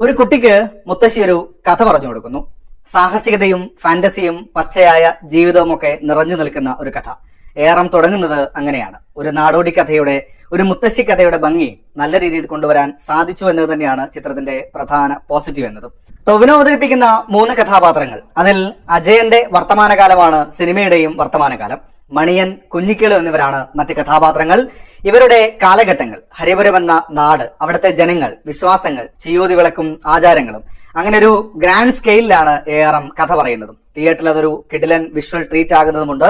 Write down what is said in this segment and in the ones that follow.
ഒരു കുട്ടിക്ക് മുത്തശ്ശി ഒരു കഥ പറഞ്ഞു കൊടുക്കുന്നു. സാഹസികതയും ഫാന്റസിയും പച്ചയായ ജീവിതവും ഒക്കെ നിറഞ്ഞു നിൽക്കുന്ന ഒരു കഥ. ഏറം തുടങ്ങുന്നത് അങ്ങനെയാണ്. ഒരു നാടോടി കഥയുടെ ഒരു മുത്തശ്ശി കഥയുടെ ഭംഗി നല്ല രീതിയിൽ കൊണ്ടുവരാൻ സാധിച്ചു എന്നത് തന്നെയാണ് ചിത്രത്തിന്റെ പ്രധാന പോസിറ്റീവ് എന്നതും. ടൊവിനോ അവതരിപ്പിക്കുന്ന മൂന്ന് കഥാപാത്രങ്ങൾ. അതിൽ അജയന്റെ വർത്തമാനകാലമാണ് സിനിമയുടെയും വർത്തമാനകാലം. മണിയൻ കുഞ്ഞിക്കേളു എന്നിവരാണ് മറ്റ് കഥാപാത്രങ്ങൾ. ഇവരുടെ കാലഘട്ടങ്ങൾ ഹരിപുരം എന്ന നാട് അവിടുത്തെ ജനങ്ങൾ വിശ്വാസങ്ങൾ ചിയോതി വിളക്കും ആചാരങ്ങളും. അങ്ങനെ ഒരു ഗ്രാൻഡ് സ്കെയിലാണ് എ ആർ എം കഥ പറയുന്നതും. തിയേറ്ററിൽ അതൊരു കിഡിലൻ വിഷ്വൽ ട്രീറ്റ് ആകുന്നതുമുണ്ട്.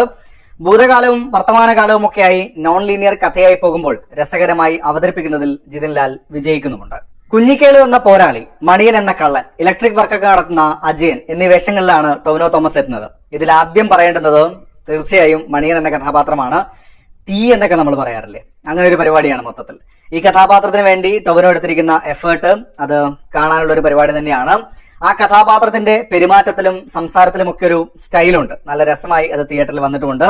ഭൂതകാലവും വർത്തമാനകാലവും ഒക്കെയായി നോൺ ലീനിയർ കഥയായി പോകുമ്പോൾ രസകരമായി അവതരിപ്പിക്കുന്നതിൽ ജിതിൻലാൽ വിജയിക്കുന്നുമുണ്ട്. കുഞ്ഞിക്കേളു എന്ന പോരാളി മണിയൻ എന്ന കള്ളൻ ഇലക്ട്രിക് വർക്കൊക്കെ നടത്തുന്ന അജയൻ എന്നീ വേഷങ്ങളിലാണ് ടൊവിനോ തോമസ് എത്തുന്നത്. ഇതിൽ ആദ്യം പറയേണ്ടുന്നത് തീർച്ചയായും മണിയൻ എന്ന കഥാപാത്രമാണ് തീ എന്നൊക്കെ നമ്മൾ പറയാറില്ലേ? അങ്ങനെ ഒരു പരിപാടിയാണ് മൊത്തത്തിൽ. ഈ കഥാപാത്രത്തിന് വേണ്ടി ടൊവിനോ എടുത്തിരിക്കുന്ന എഫേർട്ട് അത് കാണാനുള്ള ഒരു പരിപാടി തന്നെയാണ്. ആ കഥാപാത്രത്തിന്റെ പെരുമാറ്റത്തിലും സംസാരത്തിലും ഒക്കെ ഒരു സ്റ്റൈലുണ്ട് നല്ല രസമായി അത് തിയേറ്ററിൽ വന്നിട്ടുമുണ്ട്.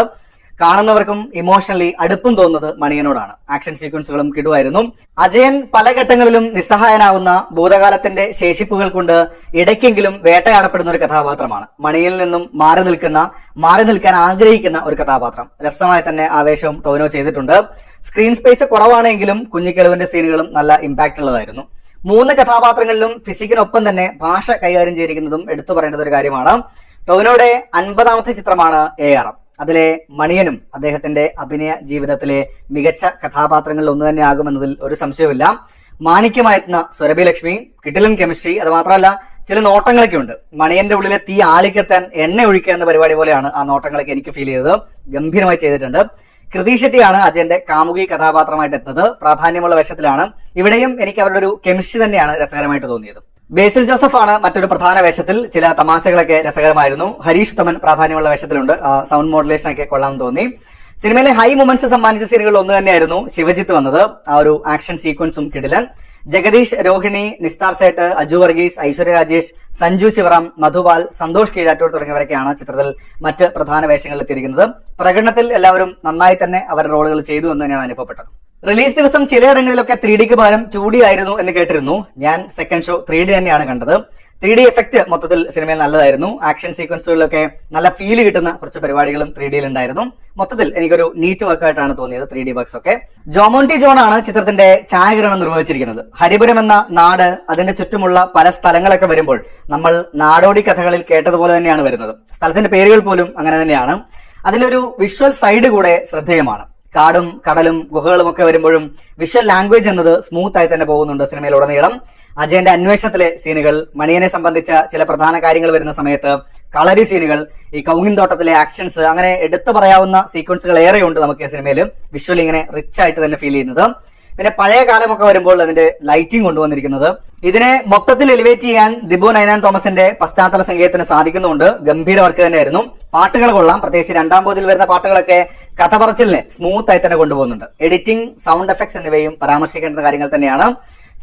കാണുന്നവർക്കും ഇമോഷണലി അടുപ്പം തോന്നുന്നത് മണിയനോടാണ്. ആക്ഷൻ സീക്വൻസുകളും കിടുവായിരുന്നു. അജയൻ പല ഘട്ടങ്ങളിലും നിസ്സഹായനാവുന്ന ഭൂതകാലത്തിന്റെ ശേഷിപ്പുകൾ കൊണ്ട് ഇടയ്ക്കെങ്കിലും വേട്ടയാടപ്പെടുന്ന ഒരു കഥാപാത്രമാണ്. മണിയിൽ നിന്നും മാറി നിൽക്കുന്ന മാറി നിൽക്കാൻ ആഗ്രഹിക്കുന്ന ഒരു കഥാപാത്രം. രസമായി തന്നെ ആവേശവും ടോവിനോ ചെയ്തിട്ടുണ്ട്. സ്ക്രീൻ സ്പേസ് കുറവാണെങ്കിലും കുഞ്ഞിക്കിളവിന്റെ സീനുകളും നല്ല ഇമ്പാക്ട് ഉള്ളതായിരുന്നു. മൂന്ന് കഥാപാത്രങ്ങളിലും ഫിസിക്കിനൊപ്പം തന്നെ ഭാഷ കൈകാര്യം ചെയ്തിരിക്കുന്നതും എടുത്തു പറയേണ്ടത് ഒരു കാര്യമാണ്. ടോവിനോയുടെ അൻപതാമത്തെ ചിത്രമാണ് എ ആർ എം അതിലെ മണിയനും അദ്ദേഹത്തിന്റെ അഭിനയ ജീവിതത്തിലെ മികച്ച കഥാപാത്രങ്ങളിൽ ഒന്ന് തന്നെ ആകുമെന്നതിൽ ഒരു സംശയവുമില്ല. മാണിക്യമായെത്തുന്ന സുരഭി ലക്ഷ്മി കിട്ടിലൻ കെമിസ്ട്രി അത് മാത്രമല്ല ചില നോട്ടങ്ങളൊക്കെ ഉണ്ട്. മണിയന്റെ ഉള്ളിലെ തീ ആളിക്കെത്താൻ എണ്ണ ഒഴിക്കുക എന്ന പരിപാടി പോലെയാണ് ആ നോട്ടങ്ങളൊക്കെ എനിക്ക് ഫീൽ ചെയ്തത്. ഗംഭീരമായി ചെയ്തിട്ടുണ്ട്. കൃതി ഷെട്ടിയാണ് അജയന്റെ കാമുകി കഥാപാത്രമായിട്ട് എത്തുന്നത് പ്രാധാന്യമുള്ള വേഷത്തിലാണ്. ഇവിടെയും എനിക്ക് അവരുടെ ഒരു കെമിസ്ട്രി തന്നെയാണ് രസകരമായിട്ട് തോന്നിയത്. ബേസിൽ ജോസഫ് ആണ് മറ്റൊരു പ്രധാന വേഷത്തിൽ ചില തമാശകളൊക്കെ രസകരമായിരുന്നു. ഹരീഷ് തമൻ പ്രാധാന്യമുള്ള വേഷത്തിലുണ്ട്. സൗണ്ട് മോഡുലേഷൻ ഒക്കെ കൊള്ളാമെന്ന് തോന്നി. സിനിമയിലെ ഹൈ മൊമെന്റ്സ് സമ്മാനിച്ച സീനുകളിൽ ഒന്ന് തന്നെയായിരുന്നു ശിവജിത്ത് വന്നത്. ആ ഒരു ആക്ഷൻ സീക്വൻസും കിടിലൻ. ജഗദീഷ് രോഹിണി നിസ്താർ സേട്ട് അജു വർഗീസ് ഐശ്വര്യ രാജേഷ് സഞ്ജു ശിവറാം മധുപാൽ സന്തോഷ് കീഴാറ്റൂർ തുടങ്ങിയവരൊക്കെയാണ് ചിത്രത്തിൽ മറ്റ് പ്രധാന വേഷങ്ങളിൽ എത്തിയിരിക്കുന്നത്. പ്രകടനത്തിൽ എല്ലാവരും നന്നായി തന്നെ അവരുടെ റോളുകൾ ചെയ്തു എന്ന് തന്നെയാണ് അനുഭവപ്പെട്ടത്. റിലീസ് ദിവസം ചിലയിടങ്ങളിലൊക്കെ ത്രീ ഡിക്ക് പകരം ടു ഡി ആയിരുന്നു എന്ന് കേട്ടിരുന്നു. ഞാൻ സെക്കൻഡ് ഷോ ത്രീ ഡി തന്നെയാണ് കണ്ടത്. ത്രീ ഡി എഫക്ട് മൊത്തത്തിൽ സിനിമയിൽ നല്ലതായിരുന്നു. ആക്ഷൻ സീക്വൻസുകളിലൊക്കെ നല്ല ഫീൽ കിട്ടുന്ന കുറച്ച് പരിപാടികളും ത്രീ ഡിയിൽ ഉണ്ടായിരുന്നു. മൊത്തത്തിൽ എനിക്കൊരു നീറ്റ് വർക്കായിട്ടാണ് തോന്നിയത് ത്രീ ഡി ബക്സ് ഒക്കെ ജോമോണ്ടി ജോൺ ആണ് ചിത്രത്തിന്റെ ഛായാഗ്രഹണം നിർവഹിച്ചിരിക്കുന്നത്. ഹരിപുരം എന്ന നാട് അതിന്റെ ചുറ്റുമുള്ള പല സ്ഥലങ്ങളൊക്കെ വരുമ്പോൾ നമ്മൾ നാടോടി കഥകളിൽ കേട്ടതുപോലെ തന്നെയാണ് വരുന്നത്. സ്ഥലത്തിന്റെ പേരുകൾ പോലും അങ്ങനെ തന്നെയാണ്. അതിലൊരു വിഷ്വൽ സൈഡ് കൂടെ ശ്രദ്ധേയമാണ്. കാടും കടലും ഗുഹകളും ഒക്കെ വരുമ്പോഴും വിഷ്വൽ ലാംഗ്വേജ് എന്നത് സ്മൂത്ത് ആയി തന്നെ പോകുന്നുണ്ട് സിനിമയിലുടനീളം. അജയന്റെ അന്വേഷണത്തിലെ സീനുകൾ മണിയനെ സംബന്ധിച്ച ചില പ്രധാന കാര്യങ്ങൾ വരുന്ന സമയത്ത് കളരി സീനുകൾ ഈ കൗങ്ങിൻ തോട്ടത്തിലെ ആക്ഷൻസ് അങ്ങനെ എടുത്തു പറയാവുന്ന സീക്വൻസുകൾ ഏറെയുണ്ട് നമുക്ക് ഈ സിനിമയിൽ വിഷ്വൽ ഇങ്ങനെ റിച്ച് ആയിട്ട് തന്നെ ഫീൽ ചെയ്യുന്നത്. പിന്നെ പഴയ കാലമൊക്കെ വരുമ്പോൾ അതിന്റെ ലൈറ്റിംഗ് കൊണ്ടുവന്നിരിക്കുന്നത്. ഇതിനെ മൊത്തത്തിൽ എലിവേറ്റ് ചെയ്യാൻ ദിബു നൈനാൻ തോമസിന്റെ പശ്ചാത്തല സംഗീതത്തിന് സാധിക്കുന്നുണ്ട് ഗംഭീര വർക്ക് തന്നെയായിരുന്നു. പാട്ടുകൾ കൊള്ളാം. പ്രത്യേകിച്ച് രണ്ടാം പോതിൽ വരുന്ന പാട്ടുകളൊക്കെ കഥ പറച്ചിലിന് സ്മൂത്ത് ആയി തന്നെ കൊണ്ടുപോകുന്നുണ്ട്. എഡിറ്റിംഗ് സൗണ്ട് എഫക്ട്സ് എന്നിവയും പരാമർശിക്കേണ്ട കാര്യങ്ങൾ തന്നെയാണ്.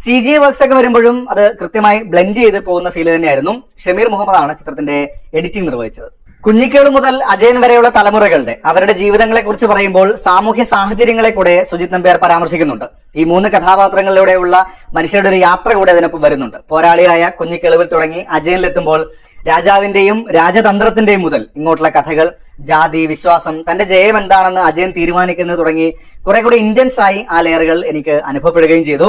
സി ജി വർക്ക്സ് ഒക്കെ വരുമ്പോഴും അത് കൃത്യമായി ബ്ലെൻഡ് ചെയ്ത് പോകുന്ന ഫീൽ തന്നെയായിരുന്നു. ഷമീർ മുഹമ്മദ് ആണ് ചിത്രത്തിന്റെ എഡിറ്റിംഗ് നിർവഹിച്ചത്. കുഞ്ഞിക്കേൾ മുതൽ അജയൻ വരെയുള്ള തലമുറകളുടെ അവരുടെ ജീവിതങ്ങളെ കുറിച്ച് പറയുമ്പോൾ സാമൂഹ്യ സാഹചര്യങ്ങളെ കൂടെ സുജിത് നമ്പ്യാർ പരാമർശിക്കുന്നുണ്ട്. ഈ മൂന്ന് കഥാപാത്രങ്ങളിലൂടെയുള്ള മനുഷ്യരുടെ ഒരു യാത്ര കൂടെ അതിനൊപ്പം വരുന്നുണ്ട്. പോരാളിയായ കുഞ്ഞിക്കിളവിൽ തുടങ്ങി അജയനിലെത്തുമ്പോൾ രാജാവിന്റെയും രാജതന്ത്രത്തിന്റെയും മുതൽ ഇങ്ങോട്ടുള്ള കഥകൾ ജാതി വിശ്വാസം തന്റെ ജയം എന്താണെന്ന് അജയൻ തീരുമാനിക്കുന്നത് തുടങ്ങി കുറെ കൂടി ഇന്റൻസ് ആയി ആ ലെയറുകൾ എനിക്ക് അനുഭവപ്പെടുകയും ചെയ്തു.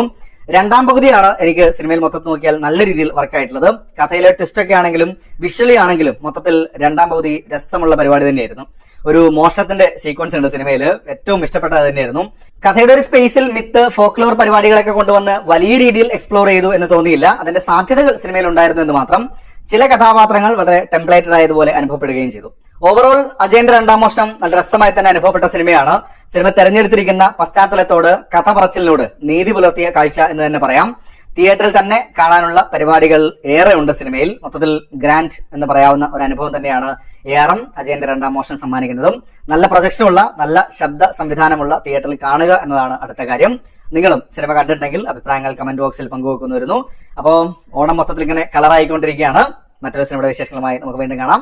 രണ്ടാം പകുതിയാണ് എനിക്ക് സിനിമയിൽ മൊത്തത്തിൽ നോക്കിയാൽ നല്ല രീതിയിൽ വർക്കായിട്ടുള്ളത് കഥയിലെ ട്വിസ്റ്റ് ഒക്കെ ആണെങ്കിലും വിഷ്വലി ആണെങ്കിലും മൊത്തത്തിൽ രണ്ടാം പകുതി രസമുള്ള പരിപാടി തന്നെയായിരുന്നു. ഒരു മോഷണത്തിന്റെ സീക്വൻസ് ഉണ്ട് സിനിമയിൽ ഏറ്റവും ഇഷ്ടപ്പെട്ടത് തന്നെയായിരുന്നു. കഥയുടെ ഒരു സ്പേസിൽ മിത്ത് ഫോക്ലോർ പരിപാടികളൊക്കെ കൊണ്ടുവന്ന് വലിയ രീതിയിൽ എക്സ്പ്ലോർ ചെയ്തു എന്ന് തോന്നിയില്ല. അതിന്റെ സാധ്യതകൾ സിനിമയിൽ ഉണ്ടായിരുന്നു എന്ന് മാത്രം. ചില കഥാപാത്രങ്ങൾ വളരെ ടെംപ്ലേറ്റഡ് ആയതുപോലെ അനുഭവപ്പെടുകയും ചെയ്തു. ഓവറോൾ അജയന്റെ രണ്ടാം മോഷണം നല്ല രസമായി തന്നെ അനുഭവപ്പെട്ട സിനിമയാണ്. സിനിമ തെരഞ്ഞെടുത്തിരിക്കുന്ന പശ്ചാത്തലത്തോട് കഥ പറച്ചിലിനോട് നീതി പുലർത്തിയ കാഴ്ച എന്ന് തന്നെ പറയാം. തിയേറ്ററിൽ തന്നെ കാണാനുള്ള പരിപാടികൾ ഏറെ ഉണ്ട് സിനിമയിൽ. മൊത്തത്തിൽ ഗ്രാൻഡ് എന്ന് പറയാവുന്ന ഒരു അനുഭവം തന്നെയാണ് ഏറം അജയന്റെ രണ്ടാം മോഷൻ സമ്മാനിക്കുന്നതും. നല്ല പ്രൊജക്ഷനുള്ള നല്ല ശബ്ദ സംവിധാനമുള്ള തിയേറ്ററിൽ കാണുക എന്നതാണ് അടുത്ത കാര്യം. നിങ്ങളും സിനിമ കണ്ടിട്ടുണ്ടെങ്കിൽ അഭിപ്രായങ്ങൾ കമന്റ് ബോക്സിൽ പങ്കുവെക്കുന്നു അപ്പോൾ ഓണം മൊത്തത്തിൽ ഇങ്ങനെ കളറായിക്കൊണ്ടിരിക്കുകയാണ് മറ്റൊരു സിനിമയുടെ വിശേഷങ്ങളുമായി നമുക്ക് വീണ്ടും കാണാം.